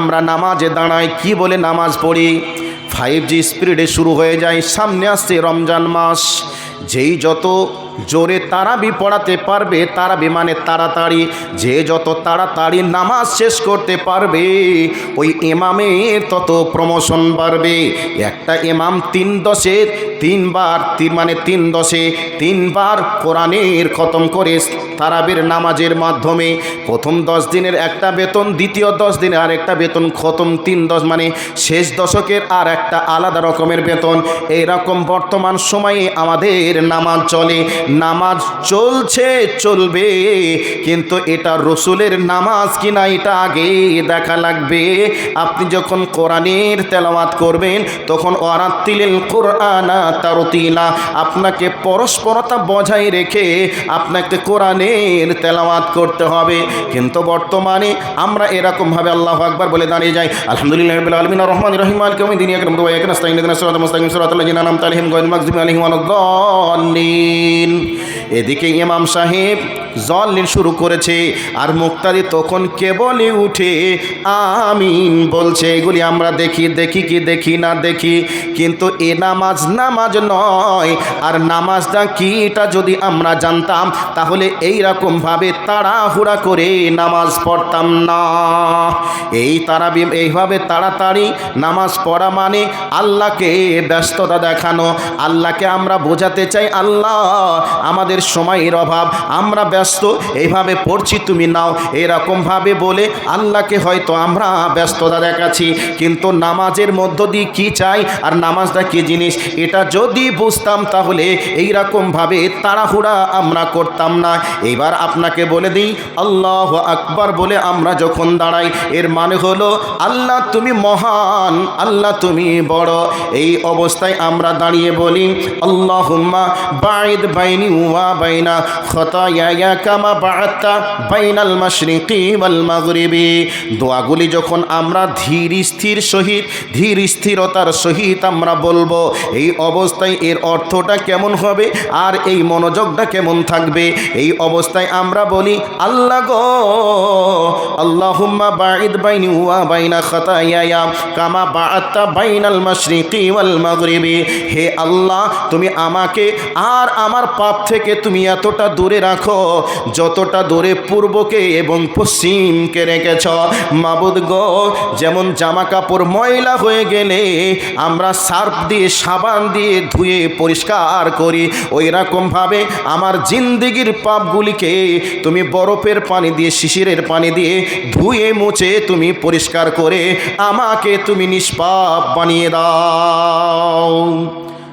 আমরা নামাজে দাঁড়াই, কি বলে নামাজ পড়ি? ফাইভ জি স্পিরিডে শুরু হয়ে যায়, সামনে আসছে রমজান মাস। যেই যত জোরে তারাবি পড়াতে পারবে, তারাবি মানে তাড়াতাড়ি। যে যত তাড়াতাড়ি নামাজ শেষ করতে পারবে, ওই ইমামের তত প্রমোশন বাড়বে। একটা ইমাম তিন দশের, তিনবার তিন মানে তিন দশে, তিনবার কোরআনের খতম করে তারাবির নামাজের মাধ্যমে। প্রথম দশ দিনের একটা বেতন, দ্বিতীয় দশ দিনে আর একটা বেতন, খতম তিন দশ মানে শেষ দশকের আর একটা আলাদা রকমের বেতন। এইরকম বর্তমান সময়ে আমাদের নামাজ চলে। নামাজ চলছে, চলবে, কিন্তু এটা রসুলের নামাজ কিনা এটা আগে দেখা লাগবে। আপনি যখন কোরআনের তেলাওয়াত করবেন, তখন ওয়ারাত্তিলিল কোরআনা তারতিলা, আপনাকে পরস্পরতা বজায় রেখে আপনাকে কোরআনের তেলাওয়াত করতে হবে। কিন্তু বর্তমানে আমরা এরকমভাবে আল্লাহ আকবার বলে দাঁড়িয়ে যাই। আলহামদুলিল্লাহ আলামিন রহমান রহিম, মালিক ইয়াউমিদ দিন, ইয়াকরাম নাস্তাইন ইহদিনাস সিরাতাল মুস্তাকিম সিরাতাল লাযিনা আনআমতা আলাইহিম গায়রিল মাগযুবি আলাইহিম ওয়ালাদ-দাল্লিন। এদিকে ইমাম সাহেব জল্লিন শুরু করেছে, আর মুক্তাদি তখন কেবলই উঠে, আমিন বলছে, এগুলি আমরা দেখি দেখি কি, দেখি না দেখি, কিন্তু এ নামাজ নামাজ নয়, আর নামাজটা কি এটা যদি আমরা জানতাম, তাহলে এই রকমভাবে তাড়াহুড়া করে নামাজ পড়তাম না। এই তারা এইভাবে তাড়াতাড়ি নামাজ পড়া মানে আল্লাহকে ব্যস্ততা দেখানো, আল্লাহকে আমরা বোঝাতে চাই, আল্লাহ আমাদের সময়ের অভাব, আমরা ব্যস্ত এইভাবে পড়ছি, তুমি নাও। এরকমভাবে বলে আল্লাহকে হয়তো আমরা ব্যস্ততা দেখাচ্ছি, কিন্তু নামাজের মধ্য দিয়ে কী চাই আর নামাজটা কী জিনিস, এটা যদি বুঝতাম তাহলে এইরকমভাবে তাড়াহুড়া আমরা করতাম না। এবার আপনাকে বলে দিই, আল্লাহ আকবার বলে আমরা যখন দাঁড়াই, এর মানে হলো আল্লাহ তুমি মহান, আল্লাহ তুমি বড়। এই অবস্থায় আমরা দাঁড়িয়ে বলি, আল্লাহুম্মা বাইদ বাইনি ওয়া বাইনা খতায়া কামা দোয়াগুলি যখন আমরা ধীর স্থির সহিত, ধীর স্থিরতার সহিত আমরা বলব, এই অবস্থায় এর অর্থটা কেমন হবে আর এই মনোযোগটা কেমন থাকবে? এই অবস্থায় আমরা বলি, আল্লাহ গো, আল্লাহুম্মা ওয়া বাইনা কামা হে আল্লাহ, তুমি আমাকে আর আমার পাপ থেকে তুমি এতটা দূরে রাখো। যতটা দূরে পূর্বকে এবং পশ্চিমকে রেখেছ, মাবুদ গো, যেমন জামা কাপড় ময়লা হয়ে গেলে আমরা সার্ফ দিয়ে, সাবান দিয়ে ধুয়ে পরিষ্কার করি। ওই রকমভাবে আমার জিন্দিগির পাপগুলিকে তুমি বরফের পানি দিয়ে, শিশিরের পানি দিয়ে ধুয়ে মুছে তুমি পরিষ্কার করে আমাকে তুমি নিষ্পাপ বানিয়ে দাও।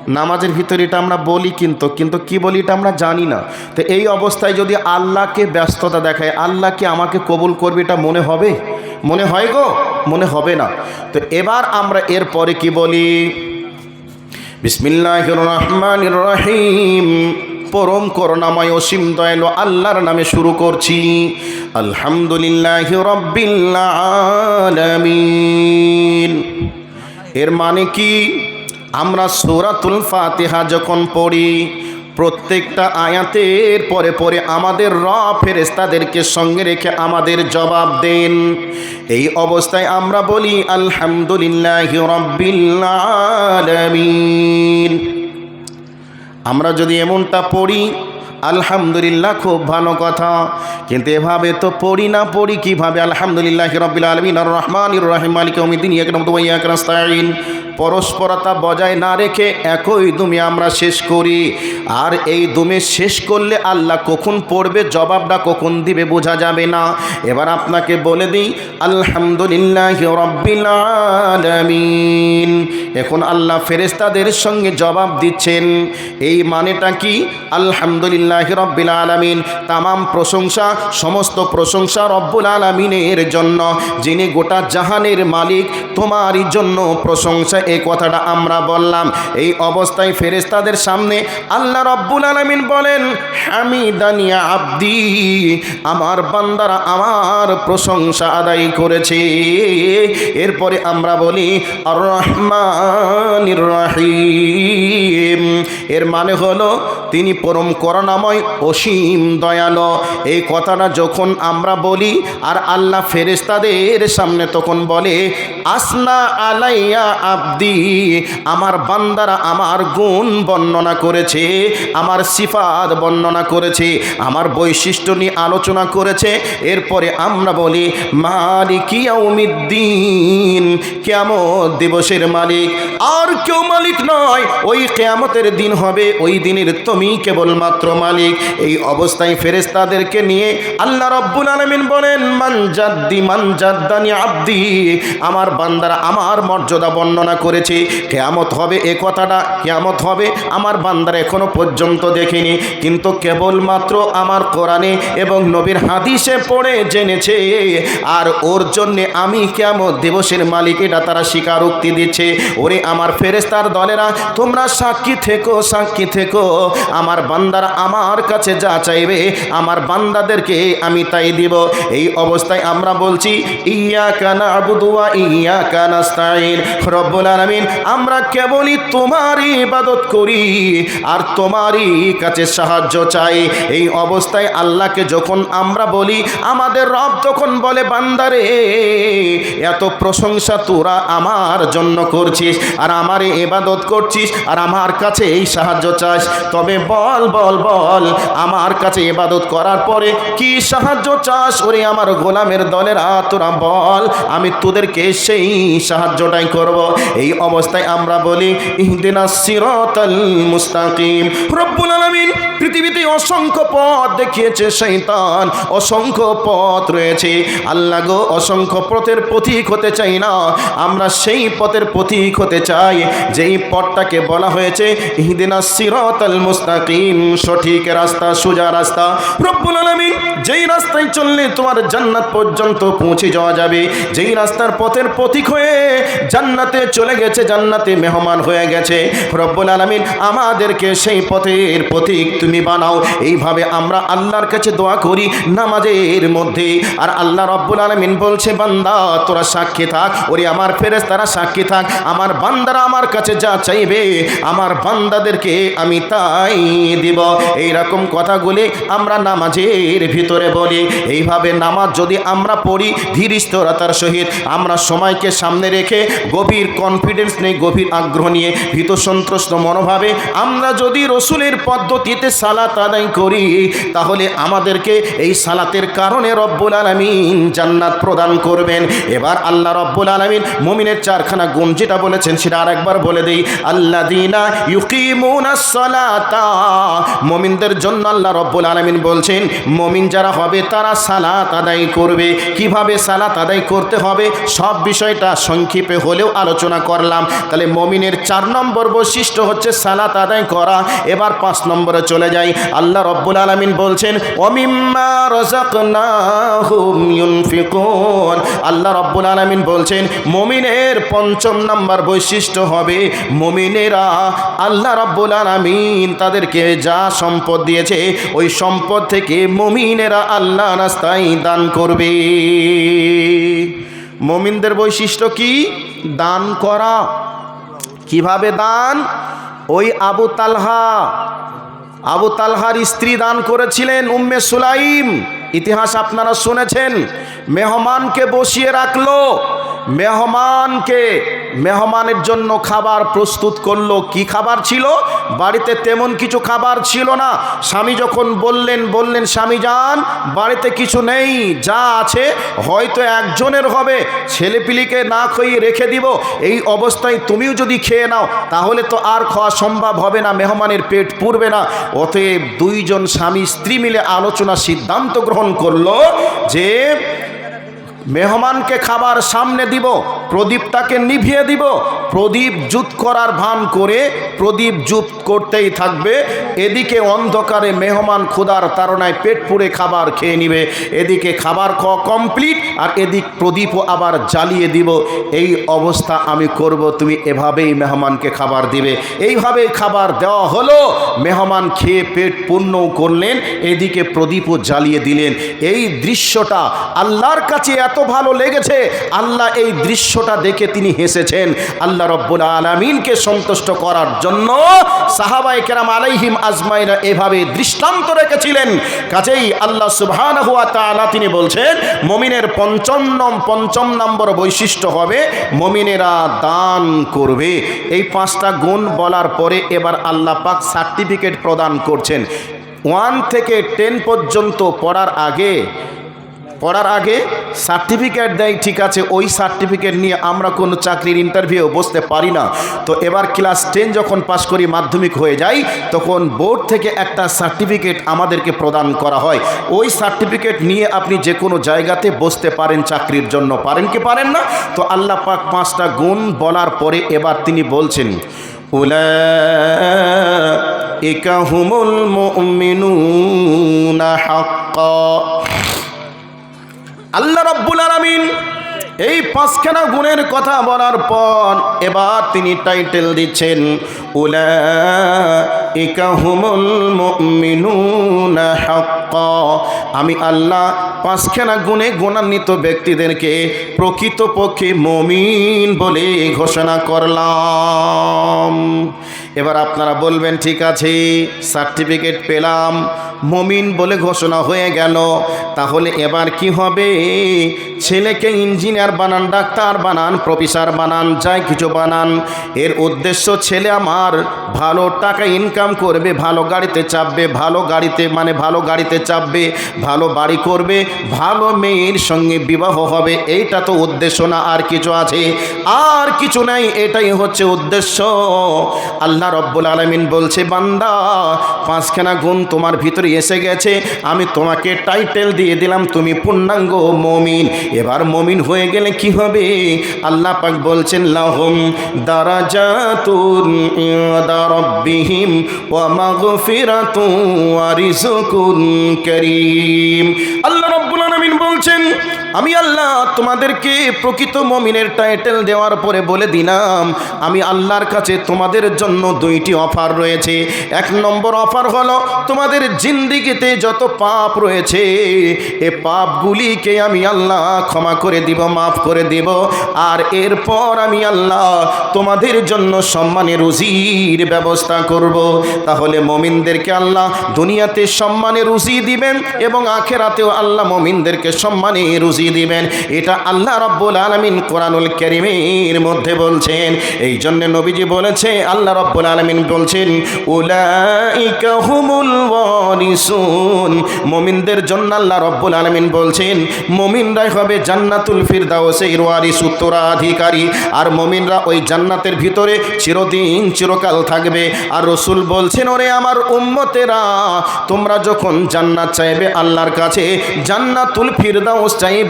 নামাজের ভিতরে এটা আমরা বলি কিন্তু কিন্তু কি বলি এটা আমরা জানি না। তো এই অবস্থায় যদি আল্লাহকে ব্যস্ততা দেখায় আল্লাহকে আমাকে কবুল করবে এটা মনে হবে? মনে হয় গো, মনে হবে না। তো এবার আমরা এর পরে কি বলি? বিসমিল্লাহ রহমান রহিম পরম করুণাময় অসীম দয়ালু আল্লাহর নামে শুরু করছি। আলহামদুলিল্লাহ রব্বিল আলামিন। এর মানে কি? আমরা সূরাতুল ফাতিহা যখন পড়ি, প্রত্যেকটা আয়াতের পরে পরে আমাদের র ফেরেস্তাদেরকে সঙ্গে রেখে আমাদের জবাব দেন। এই অবস্থায় আমরা বলি, আলহামদুলিল্লাহ রব্বিল আলামিন। আমরা যদি এমনটা পড়ি, আলহামদুলিল্লাহ খুব ভালো কথা। কিন্তু এভাবে তো পড়ি না, পড়ি কীভাবে? আলহামদুলিল্লাহ রবিল আলমিন রহমান রহিম, মালিক অমিদিন ইয়াকরাস্তাইন পরস্পরতা বজায় না রেখে একই দুমে আমরা শেষ করি। আর এই দুমে শেষ করলে আল্লাহ কখন পড়বে, জবাবটা কখন দিবে বোঝা যাবে না। এবার আপনাকে বলে দিই, আলহামদুলিল্লাহ রব্বিল আলামিন। এখন আল্লাহ ফেরেস্তাদের সঙ্গে জবাব দিচ্ছেন, এই মানেটা কি? আলহামদুলিল্লাহ রব্বিল আলামিন। তামাম প্রশংসা, সমস্ত প্রশংসা রব্বুল আলমিনের জন্য। যিনি গোটা জাহানের মালিক, তোমারই জন্য প্রশংসা এই কথাটা আমরা বললাম। এই অবস্থায় ফেরেস্তাদের সামনে আল্লাহ রব্বুল আলমিন বলেন হামিদানিয়া আব্দি, আমার বান্দারা আমার প্রশংসা আদায় করেছে। এরপরে আমরা বলি আর রহমানির রহিম। এর মানে হলো, তিনি পরম করুণাময়, অসীম দয়ালো। এই কথাটা যখন আমরা বলি, আর আল্লাহ ফেরেস্তাদের সামনে তখন বলে, আসনা আলাইয়া আব্দি আমার বান্দারা আমার গুণ বর্ণনা করেছে, আমার সিফাত বর্ণনা করেছে, আমার বৈশিষ্ট্য নিয়ে আলোচনা করেছে। এরপরে আমরা বলি মালিকিয়াউমিদ্দিন কেমত দিবসের মালিক। আর কেউ মালিক নয়, ওই কেয়ামতের দিন হবে, ওই দিনের তুমি কেবলমাত্র মালিক। এই অবস্থায় ফেরেস্তাদেরকে নিয়ে আল্লাহ রব্বুল আলমিন বলেন মানজাদ্দি মানজাদ্দানি আব্দি, আমার বান্দারা আমার মর্যাদা বর্ণনা করেছে। কেয়ামত হবে, এ কথাটা কেয়ামত হবে। আমার বান্দারা এখনও পর্যন্ত দেখিনি। কিন্তু কেবলমাত্র আমার কোরআনে এবং নবীর হাদিসে পড়ে জেনেছে। আর ওর জন্যে আমি কেমন দিবসের মালিক এটা তারা স্বীকারোক্তি দিচ্ছে। ওরে আমার ফেরেস্তার দলেরা, তোমরা সাক্ষী থেকো সাক্ষী থেকো। আমার বান্দারা আমার কাছে যা চাইবে, আমার বান্দাদেরকে আমি তাই দিব। এই অবস্থায় আমরা বলছি, ইয়া কানা আবুদুয়া ইয়া কানাস্তাইন রব্বুল আলামিন, আমরা কেবলই তোমারই ইবাদত করি আর তোমারই কাছে সাহায্য চাই। এই অবস্থায় আল্লাহকে যখন আমরা বলি, আমাদের রব তখন বলে, বান্দারে, এত প্রশংসা তোরা আমার জন্য করছিস আর আমার এবাদত করছিস আর আমার কাছে এই সাহায্য চাস। তবে বল বল বল, আমার কাছে এবাদত করার পরে কি সাহায্য চাস? ওরে আমার গোলামের দলেরা, তোরা বল, আমি তোদেরকে সেই সাহায্যটাই করব। এই অবস্থায় আমরা বলি মুস্তাকিম। আলামিন পৃথিবীতে অসংখ্য পথ দেখিয়েছে শৈতান অসংখ্য পথ রয়েছে। আল্লাহ গো, অসংখ্য পথের পথিক হতে চাই না। আমরা সেই পথের পথিক হতে চাই, যেই পথটাকে বলা হয়েছে, ইহদিনা সিরাতাল মুস্তাকিম। সঠিক রাস্তা, সোজা রাস্তা। রব্বুল আলামিন যেই রাস্তায় চললে তোমার জান্নাত পর্যন্ত পৌঁছে যাওয়া যাবে। যেই রাস্তার পথের প্রতীক হয়ে জান্নাতে চলে গেছে, জান্নাতে মেহমান হয়ে গেছে। রব্বুল আলমিন, আমাদেরকে সেই পথের প্রতীক তুমি বানাও। এইভাবে আমরা আল্লাহর কাছে দোয়া করি নামাজের মধ্যে। আর আল্লাহ রব্বুল আলমিন বলছে, বান্দা, তোরা সাক্ষী থাক। ওরে, আমার ফেরেস তারা সাক্ষী থাক। আমার বান্দারা আমার কাছে যা চাইবে, আমার বান্দাদেরকে আমি তাই দিব। এইরকম কথাগুলি আমরা নামাজের ভিতরে বলি, এইভাবে নামাজ যদি আমরা পড়ি ধীর স্থিরতার সহিত আমরা সময়কে সামনে রেখে গভীর কনফিডেন্স নেই গভীর আগ্রহ নিয়ে ভীত সন্ত্রস্ত মনোভাবে আমরা যদি রসুলের পদ্ধতিতে সালাত আদায় করি, তাহলে আমাদেরকে এই সালাতের কারণে রব্বুল আলমিন জান্নাত প্রদান করবেন। এবার আল্লাহ রব্বুল আলমিন মমিনের চারখানা গুণ যেটা বলেছেন, সেটা আরেকবার বলে দিই। আল্লাহ দিনা মমিনদের জন্য আল্লাহ রব্বুল আলমিন বলছেন, মমিন যারা হবে, তারা সালাত আদায় করবে। কীভাবে সালাত আদায় করতে হবে, সব বিষয়টা সংক্ষেপে হলেও আলোচনা করলাম। তাহলে মমিনের চার নম্বর বৈশিষ্ট্য হচ্ছে সালাত আদায় করা। এবার পাঁচ নম্বরে চলে যাই। আল্লাহ রব্বুল আলমিন বলছেন ইউনফিকুন। আল্লাহ রব্বুল আলমিন বলছেন, মমিনের পঞ্চম নম্বর বৈশিষ্ট্য হবে, মমিনেরা আল্লাহ রব্বুল আলমিন তাদেরকে যা সম্পদ দিয়েছে, ওই সম্পদ থেকে মমিনেরা আল্লাহ রাস্তায় দান করবে। মমিনদের বৈশিষ্ট্য কি? দান করা। কীভাবে দান? ওই আবু তালহা, আবু তালহার স্ত্রী দান করেছিলেন উম্মে সুলাইম। ইতিহাস আপনারা শুনেছেন। মেহমানকে বসিয়ে রাখল। মেহমানকে মেহমানের জন্য খাবার প্রস্তুত করল, কি খাবার ছিল? বাড়িতে তেমন কিছু খাবার ছিল না। স্বামী যখন বললেন বললেন, স্বামী যান, বাড়িতে কিছু নেই, যা আছে, হয়তো একজনের হবে। ছেলেপিলিকে না খাইয়ে রেখে দিব। এই অবস্থায় তুমিও যদি খেয়ে নাও, তাহলে তো আর খাওয়া সম্ভব হবে না, মেহমানের পেট পুরবে না। অতএব দুইজন স্বামী স্ত্রী মিলে আলোচনা সিদ্ধান্ত গ্রহণ করল যে মেহমানকে খাবার সামনে দিব। প্রদীপটাকে নিভিয়ে দিব। প্রদীপ জুত করার ভান করে প্রদীপ জুত করতেই থাকবে। এদিকে অন্ধকারে মেহমান ক্ষুধার তাড়নায় পেট পুড়ে খাবার খেয়ে নিবে। এদিকে খাবার খাওয়া কমপ্লিট, আর এদিক প্রদীপও আবার জ্বালিয়ে দিব। এই অবস্থা আমি করব, তুমি এভাবেই মেহমানকে খাবার দিবে। এইভাবেই খাবার দেওয়া হলো। মেহমান খেয়ে পেট পূর্ণ করলেন, এদিকে প্রদীপও জ্বালিয়ে দিলেন। এই দৃশ্যটা আল্লাহর কাছে এত ভালো লেগেছে। আল্লাহ এই দৃশ্যটা দেখে তিনি হেসেছেন। আল্লাহ রব্বুল আলমিনকে সন্তুষ্ট করার জন্য সাহাবাই কেরাম আলাইহিম আজমাইরা এভাবে দৃষ্টান্ত রেখেছিলেন। কাজেই আল্লাহ সুবহান হুয়া তাআলা তিনি বলছেন, মমিনের পঞ্চম নম- পঞ্চম নম্বর বৈশিষ্ট্য হবে মমিনেরা দান করবে। এই পাঁচটা গুণ বলার পরে এবার আল্লাহ পাক সার্টিফিকেট প্রদান করছেন। ওয়ান থেকে টেন পর্যন্ত পড়ার আগে পড়ার আগে সার্টিফিকেট দেয়, ঠিক আছে, ওই সার্টিফিকেট নিয়ে আমরা কোনো চাকরির ইন্টারভিউ বসতে পারি না। তো এবার ক্লাস টেন যখন পাশ করি, মাধ্যমিক হয়ে যায় তখন বোর্ড থেকে একটা সার্টিফিকেট আমাদেরকে প্রদান করা হয়। ওই সার্টিফিকেট নিয়ে আপনি যে কোনো জায়গাতে বসতে পারেন, চাকরির জন্য পারেন কি পারেন না? তো আল্লাহ পাক পাঁচটা গুণ বলার পরে এবার তিনি বলছেন উলা হুমুল মুমিনুনা হাক্কা। আল্লাহ রব্বুল আলামিন এই পাঁচখানা গুণের কথা বলার পর এবার তিনি টাইটেল দিচ্ছেন উলা আমি আল্লাহ পাঁচখানা গুণে গুণান্বিত ব্যক্তিদেরকে প্রকৃতপক্ষে মমিন বলে ঘোষণা করলাম। এবার আপনারা বলবেন, ঠিক আছে, সার্টিফিকেট পেলাম, মমিন বলে ঘোষণা হয়ে গেল, তাহলে এবার কি হবে? ছেলেকে ইঞ্জিনিয়ার বানান, ডাক্তার বানান, প্রফেসর বানান, যাই কিছু বানান। এর উদ্দেশ্য, ছেলে আমার ভালো টাকা ইনকাম করবে, ভালো গাড়িতে চাপবে, ভালো গাড়িতে মানে ভালো গাড়িতে চাপবে, ভালো বাড়ি করবে, ভালো মেয়ের সঙ্গে বিবাহ হবে, এইটা তো উদ্দেশ্য না, আর কিছু আছে। আর কিছু নাই, এটাই হচ্ছে উদ্দেশ্য। আল্লাহ রব্বুল আলমিন বলছে, বান্দা, পাঁচখানা গুণ তোমার ভিতরে এসে গেছে, আমি তোমাকে টাইটেল দিয়ে দিলাম, তুমি পূর্ণাঙ্গ মমিন। এবার মমিন হয়ে গেলে কি হবে? আল্লাহ পাক বলছেন, লাহুম দারাজাতুন ইনদা রাব্বিহিম ওয়া মাগফিরাতুন ওয়া রিজকুন কারীম। আল্লাহ রাব্বুল আলামিন বলছেন আমি আল্লাহ তোমাদেরকে প্রকৃত মমিনের টাইটেল দেওয়ার পরে বলে দিলাম, আমি আল্লাহর কাছে তোমাদের জন্য দুইটি অফার রয়েছে। এক নম্বর অফার হলো, তোমাদের জিন্দিগিতে যত পাপ রয়েছে, এ পাপগুলিকে আমি আল্লাহ ক্ষমা করে দিব, মাফ করে দিব। আর এরপর আমি আল্লাহ তোমাদের জন্য সম্মানে রুজির ব্যবস্থা করব। তাহলে মমিনদেরকে আল্লাহ দুনিয়াতে সম্মানে রুজি দিবেন এবং আখেরাতেও আল্লাহ মমিনদেরকে সম্মানে রুজি দিবেন। এটা আল্লাহ রব্বুল আলমিন কোরআনুল করিমের মধ্যে বলছেন। এই জন্য নবীজি বলেছে, আল্লাহ রব্বুল আলমিন বলছেন মমিনদের জন্য আল্লাহ রব্বুল আলমিন বলছেন, মমিনরাই হবে জান্নাতুল ফিরদাউসের ওয়ারিস, উত্তরাধিকারী। আর মমিনরা ওই জান্নাতের ভিতরে চিরদিন, চিরকাল থাকবে। আর রসুল বলছেন, ওরে আমার উম্মতেরা, তোমরা যখন জান্নাত চাইবে আল্লাহর কাছে, জান্নাতুল ফিরদাউস চাইবে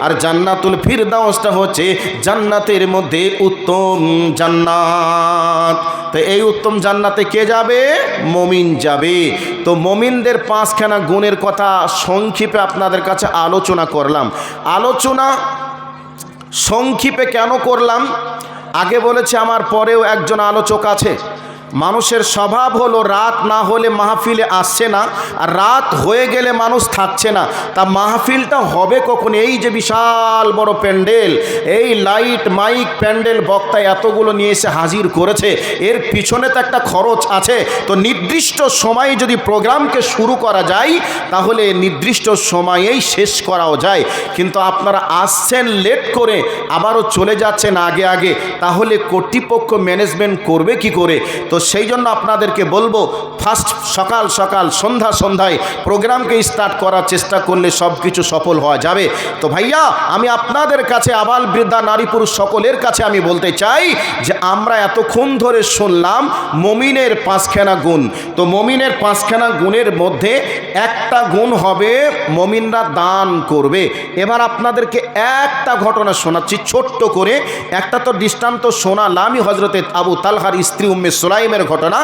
আর জান্নাতুল ফিরদাউসটা হচ্ছে জান্নাতের মধ্যে উত্তম জান্নাত। তো এই উত্তম জান্নাতে কে যাবে? মমিন যাবে। তো মমিনদের পাঁচখানা গুণের কথা সংক্ষেপে আপনাদের কাছে আলোচনা করলাম। আলোচনা সংক্ষেপে কেন করলাম? আগে বলেছে, আমার পরেও একজন আলোচক আছে। মানুষের স্বভাব হলো রাত না হলে মাহফিলে আসছে না, আর রাত হয়ে গেলে মানুষ থাকছে না। তা মাহফিলটা হবে কখন? এই যে বিশাল বড় প্যান্ডেল, এই লাইট, মাইক, প্যান্ডেল বক্তা এতগুলো নিয়ে এসে হাজির করেছে। এর পিছনে তো একটা খরচ আছে। তো নির্দিষ্ট সময়ে যদি প্রোগ্রামকে শুরু করা যায়, তাহলে নির্দিষ্ট সময়েই শেষ করাও যায়। কিন্তু আপনারা আসছেন লেট করে, আবারও চলে যাচ্ছেন আগে আগে। তাহলে কর্তৃপক্ষ ম্যানেজমেন্ট করবে কি করে? তো সেই জন্য আপনাদেরকে বলব ফার্স্ট সকাল সকাল সন্ধ্যা সন্ধ্যায় প্রোগ্রামকে স্টার্ট করার চেষ্টা করলে সব কিছু সফল হওয়া যাবে। তো ভাইয়া, আমি আপনাদের কাছে আবাল বৃদ্ধা, নারী পুরুষ সকলের কাছে আমি বলতে চাই যে আমরা এতক্ষণ ধরে শুনলাম মমিনের পাঁচখানা গুণ। তো মমিনের পাঁচখানা গুণের মধ্যে একটা গুণ হবে মমিনরা দান করবে। এবার আপনাদেরকে একটা ঘটনা শোনাচ্ছি ছোট্ট করে। একটা তো দৃষ্টান্ত শোনালামই হজরতে আবু তালহার স্ত্রী উম্মে সোলাইমের ঘটনা,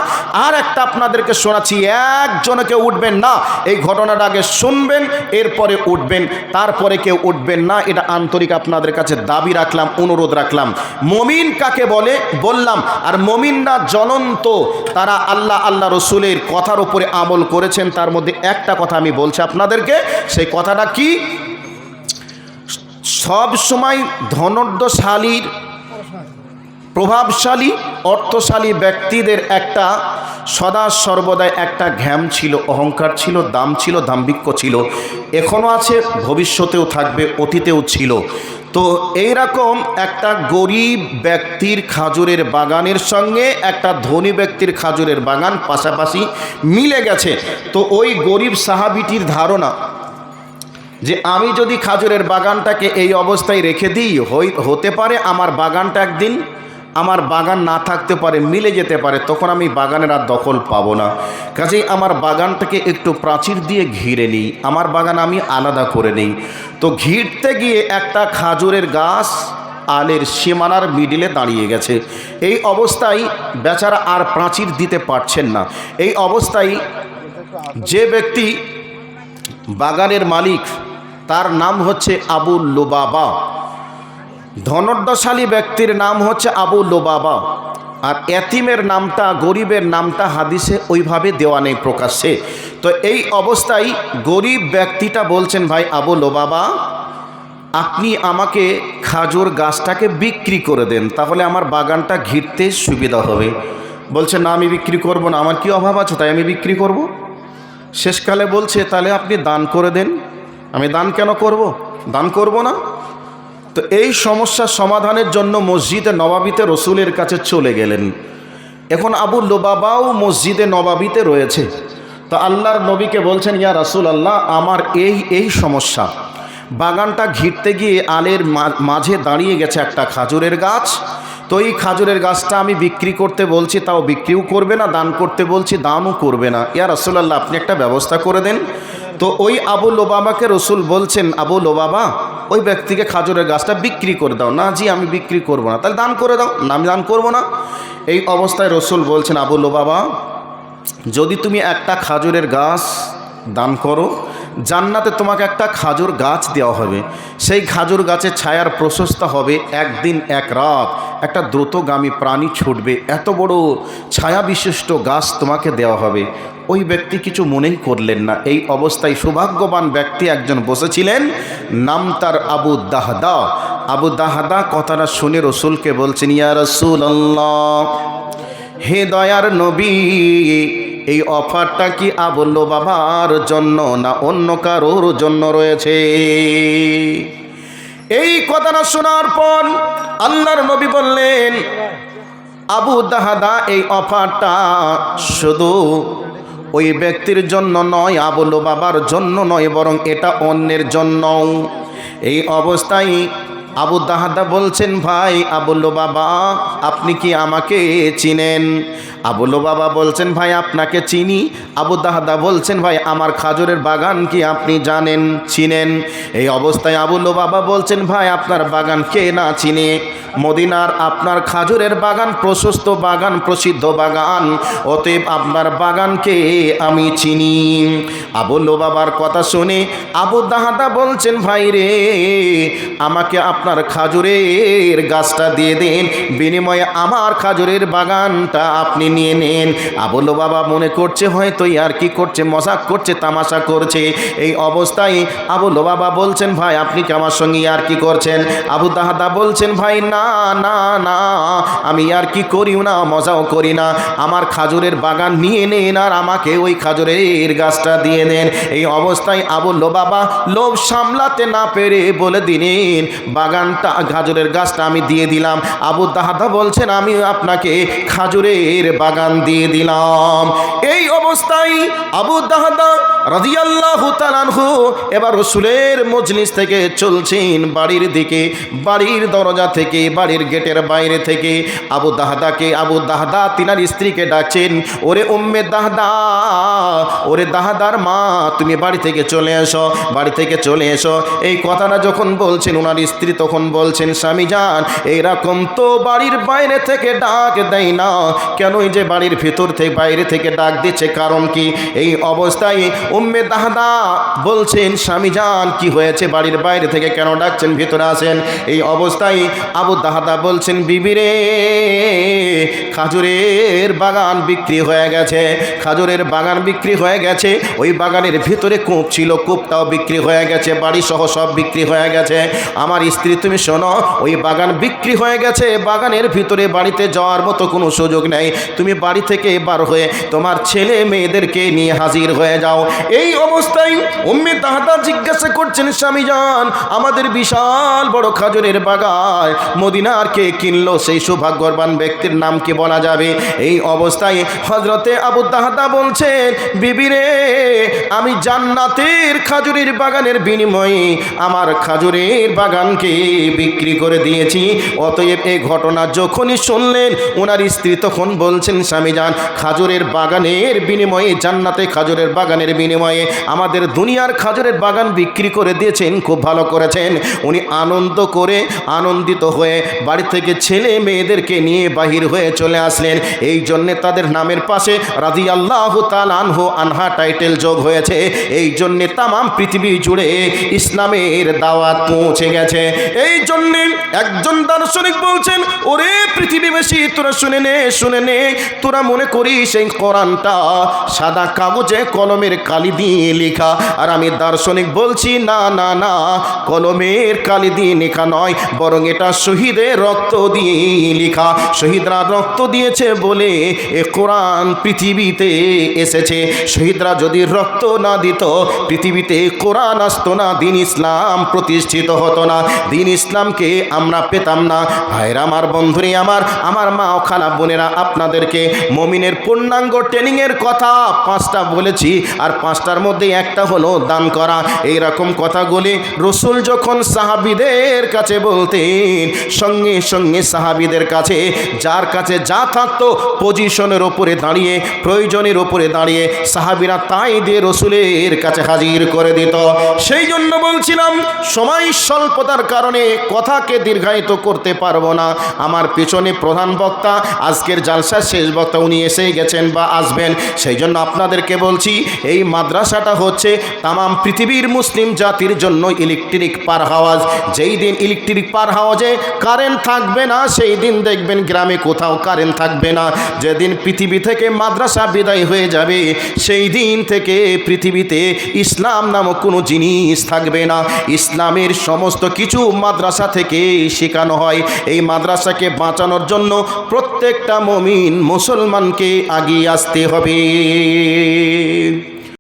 আর একটা আপনাদেরকে শোনাচ্ছি একজনকে উঠবেন না। এই ঘটনাটা আগে শুনবেন, এরপরে উঠবেন, তারপরে কেউ উঠবেন না। এটা আন্তরিক আপনাদের কাছে দাবি রাখলাম, অনুরোধ রাখলাম। মমিন কাকে বলে? বললাম, আর মমিনরা জ্বলন্ত, তারা আল্লাহ আল্লাহ রসুলের কথার উপরে আমল করেছেন। তার মধ্যে একটা কথা আমি বলছি আপনাদেরকে, সেই কথাটা কি? সব সময় ধনর্দশালীর প্রভাবশালী, অর্থশালী ব্যক্তিদের একটা সদা সর্বদাই একটা ঘ্যাম ছিল, অহংকার ছিল, দাম ছিল, দাম্ভিক্য ছিল এখনও আছে, ভবিষ্যতেও থাকবে, অতীতেও ছিল। তো এইরকম একটা গরিব ব্যক্তির খাজুরের বাগানের সঙ্গে একটা ধনী ব্যক্তির খাজুরের বাগান পাশাপাশি মিলে গেছে। তো ওই গরিব সাহাবিটির ধারণা যে আমি যদি খাজুরের বাগানটাকে এই অবস্থায় রেখে দিই হতে পারে আমার বাগানটা একদিন আমার বাগান না থাকতে পারে, মিলে যেতে পারে, তখন আমি বাগানের আর দখল পাবো না। কাজেই আমার বাগানটাকে একটু প্রাচীর দিয়ে ঘিরে নিই, আমার বাগান আমি আলাদা করে নিই। তো ঘিরতে গিয়ে একটা খাজুরের গাছ আলের সীমানার মিডিলে দাঁড়িয়ে গেছে। এই অবস্থায় বেচারা আর প্রাচীর দিতে পারছেন না। এই অবস্থায় যে ব্যক্তি বাগানের মালিক, তার নাম হচ্ছে আবু লোবাবা। ধনর্দশালী ব্যক্তির নাম হচ্ছে আবু লোবাবা। আর এতিমের নামটা, গরিবের নামটা হাদিসে ওইভাবে দেওয়া নেই প্রকাশ্যে। তো এই অবস্থায় গরিব ব্যক্তিটা বলছেন, ভাই আবু লোবাবা, আপনি আমাকে খাজুর গাছটাকে বিক্রি করে দেন, তাহলে আমার বাগানটা ঘিরতে সুবিধা হবে। বলছে, না, আমি বিক্রি করব না, আমার কি অভাব আছে, তাই আমি বিক্রি করব? শেষকালে বলছে, তাহলে আপনি দান করে দেন। আমি দান কেন করব? দান করব না। তো এই সমস্যা সমাধানের জন্য মসজিদে নবাবিতে রসুলের কাছে চলে গেলেন। এখন আবু লোবাবাও মসজিদে নবাবিতে রয়েছে। তো আল্লাহর নবীকে বলছেন, ইয়া রাসুল আল্লাহ আমার এই এই সমস্যা। বাগানটা ঘিরতে গিয়ে আলের মাঝে দাঁড়িয়ে গেছে একটা খাজুরের গাছ। তো এই খাজুরের গাছটা আমি বিক্রি করতে বলছি, তাও বিক্রিও করবে না, দান করতে বলছি, দানও করবে না। ইয়া রাসুলাল্লাহ, আপনি একটা ব্যবস্থা করে দেন। তো ওই আবু লোবাবাকে রসুল বলছেন, আবু লোবাবা ওই ব্যক্তিকে খাজুরের গাছটা বিক্রি করে দাও। না জি, আমি বিক্রি করব না। তাহলে দান করে দাও। না, আমি দান করব না। এই অবস্থায় রসুল বলছেন, আবু লোবাবা যদি তুমি একটা খাজুরের গাছ দান করো জান্নাতে তোমাকে একটা খাজুর গাছ দেওয়া হবে। সেই খাজুর গাছের ছায়ার প্রশস্ত হবে একদিন এক রাত। একটা দ্রুতগামী প্রাণী ছুটবে। এত বড় ছায়া বিশিষ্ট গাছ তোমাকে দেওয়া হবে। ওই ব্যক্তি কিছু মনেই করলেন না। এই অবস্থায় সৌভাগ্যবান ব্যক্তি একজন বসেছিলেন, নাম তার আবু দাহদা। আবু দাহদা কথাটা শুনে রসুলকে বলছেন, ইয়া রসুল হে দয়ার নবী এই অফারটা কি আবল্য বাবার জন্য না অন্য কারোর জন্য রয়েছে? এই কথাটা শোনার পর আল্লাহর নবী বললেন, আবু দাহাদা, এই অফারটা শুধু ওই ব্যক্তির জন্য নয় আবুল বাবার জন্য নয়, বরং এটা অন্যের জন্য। এই অবস্থায় আবু দাহাদা বলছেন, ভাই আবুল বাবা, আপনি কি আমাকে চিনেন? আবুল বাবা বলছেন, ভাই, আপনাকে চিনি? আবু দাহাদা বলছেন, ভাই, আমার খাজরের বাগান কি আপনি জানেন? চিনেন। এই অবস্থায় আবুলো বাবা বলছেন, ভাই, আপনার বাগান কে না চিনে? মদিনার আপনার খাজুরের বাগান, প্রশস্ত বাগান, প্রসিদ্ধ বাগান। অতএব আপনার বাগানকে আমি চিনি। আবুল বাবার কথা শুনে আবু দাহাদা বলছেন, ভাই রে, আমাকে আপনার খাজুরের গাছটা দিয়ে দেন। বিনিময়ে আমার খাজুরের বাগানটা আপনি নিয়ে নেন। আবুল বাবা মনে করছে, হয়তো আর কি করছে, মজাক করছে, তামাশা করছে। এই অবস্থায় আবুল বাবা বলছেন, ভাই, আপনি কি আমার সঙ্গে আর কি করছেন? আবু দাহাদা বলছেন, ভাই, না না না আমি আর কি করিও না, মজাও করি না। আমার খাজুরের বাগান নিয়ে নেন আর আমাকে ওই খাজুরের গাছটা দিয়ে দেন। এই অবস্থায় আবুল্লো বাবা লোভ সামলাতে না পেরে বলে দিলেন, বাগানটা, খাজুরের গাছটা আমি দিয়ে দিলাম। আবু দাহাদা বলছেন, আমি আপনাকে খাজুরের বাগান দিয়ে দিলাম। এই অবস্থায় আবু দাহাদা রাদিয়াল্লাহু তাআলাহু এবার রসুলের মজলিস থেকে চলছেন বাড়ির দিকে, বাড়ির দরজা থেকে, বাড়ির গেটের বাইরে থেকে। আবু দাহদাকে, আবু দাহদা তিনার স্ত্রীকে ডাকছেন, ওরে উম্মে দাহদা, ওরে দাহাদার মা, তুমি বাড়ি থেকে চলে এসো, বাড়ি থেকে চলে এসো। এই কথাটা যখন বলছেন ওনার স্ত্রী তখন বলছেন, স্বামী যান এইরকম তো বাড়ির বাইরে থেকে ডাক দেয় না। কেনই যে বাড়ির ভেতর থেকে, বাইরে থেকে ডাক দিচ্ছে, কারণ কি? এই অবস্থায় উম্মে দাহাদা বলছেন, স্বামী যান কি হয়েছে? বাড়ির বাইরে থেকে কেন ডাকছেন? ভিতরে আসেন। এই অবস্থায় আবু দাহাদা বলছেন, বিবিরে, খাজুরের বাগান বিক্রি হয়ে গেছে। খাজুরের বাগান বিক্রি হয়ে গেছে। ওই বাগানের ভিতরে কূপ ছিল, কূপটাও বিক্রি হয়ে গেছে বাড়ি সহ সব বিক্রি হয়ে গেছে। আমার স্ত্রী, তুমি শোনো, ওই বাগান বিক্রি হয়ে গেছে, বাগানের ভিতরে বাড়িতে যাওয়ার মতো কোনো সুযোগ নেই। তুমি বাড়ি থেকে বার হয়ে তোমার ছেলে মেয়েদেরকে নিয়ে হাজির হয়ে যাও। এই অবস্থায় উম্মে তাহাদা জিজ্ঞাসা করছেন, স্বামী যান আমাদের বিশাল বড় খাজুরের বাগান মদিনার কে কিনলো? সেই সৌভাগ্যবান ব্যক্তির নাম কি বলা যাবে? এই অবস্থায় হজরতে আবু দাহাদা বলছেন বিবিরে আমি জান্নাতের খাজুরের বাগানের বিনিময়ে আমার খাজুরের বাগানকে বিক্রি করে দিয়েছি। অতএব এই ঘটনা যখনই শুনলেন ওনার স্ত্রী তখন বলছেন, স্বামী যান খাজুরের বাগানের বিনিময়ে জান্নাতে খাজুরের বাগানের বিনিময়ে আমাদের দুনিয়ার খাজুরের বাগান বিক্রি করে দিয়েছেন, খুব ভালো করেছেন। উনি আনন্দ করে আনন্দিত হয়ে বাড়ি থেকে ছেলে মেয়েদেরকে নিয়ে বাহির হয়ে চলে আসলেন। এই জন্যে তাদের নামের পাশে রাজি আল্লাহ আনহু আনহা টাইটেল যোগ হয়েছে। এই জন্যে তামাম পৃথিবী জুড়ে ইসলামের দাওয়াত পৌঁছে গেছে। এই জন্যে একজন দার্শনিক বলছেন, ওরে পৃথিবীবাসী, তোরা শুনে নে শুনে নে। তোরা মনে করিস এই কোরআনটা সাদা কাগজে, কলমের কালি দিয়ে লেখা। আর আমি দার্শনিক বলছি, না না না, কলমের কালি দিয়ে লেখা নয়, বরং এটা শহীদের রক্ত দিয়ে লেখা। শহীদরা রক্ত দিয়েছে বলে এ কোরআন পৃথিবীতে এসেছে। শহীদরা যদি রক্ত না দিত, পৃথিবীতে কোরআন আসতো না, দিন ইসলাম প্রতিষ্ঠিত হতো না। দিন ইসলামকে আমরা পেতাম না। ভাইরা, আমার বন্ধুরে, আমার আমার মা ও খালা বোনেরা, আপনাদেরকে মমিনের পূর্ণাঙ্গ ট্রেনিংয়ের কথা পাঁচটা বলেছি, আর পাঁচটার মধ্যে একটা হলো দান করা। এই রকম কথাগুলি রসুল যখন সাহাবিদের কাছে বলতেন, সঙ্গে সঙ্গে সাহাবিদের কাছে, যার কাছে যা থাকতো পজিশনের ওপরে দাঁড়িয়ে, প্রয়োজনের ওপরে দাঁড়িয়ে, সাহাবিরা তাই দিয়ে রসুলের কাছে হাজির করে দিত। সেই জন্য বলছিলাম, সময় স্বল্পতার কারণে কথাকে দীর্ঘায়িত করতে পারব না। আমার পেছনে প্রধান বক্তা, আজকের জালসার শেষ বক্তা উনি এসে গেছেন বা আসবেন। সেই জন্য আপনাদেরকে বলছি, এই মাদ্রাসাটা হচ্ছে তামাম পৃথিবীর মুসলিম জাতির জন্য ইলেকট্রিক পার হাওয়াজ। যেই দিন ইলেকট্রিক পার হাওয়াজে কারেন্ট থাকবে না, সেই দিন দেখবেন গ্রামে কোথাও কারেন্ট থাকবে না। যেদিন পৃথিবী থেকে মাদ্রাসা বিদায় হয়ে যাবে, সেই দিন থেকে পৃথিবীতে ইসলাম নামক কোনো জিনিস থাকবে না। ইসলামের সমস্ত কিছু মাদ্রাসা থেকে শেখানো হয়। এই মাদ্রাসাকে বাঁচানোর জন্য প্রত্যেকটা মমিন মুসলমানকে আগিয়ে আসতে হবে।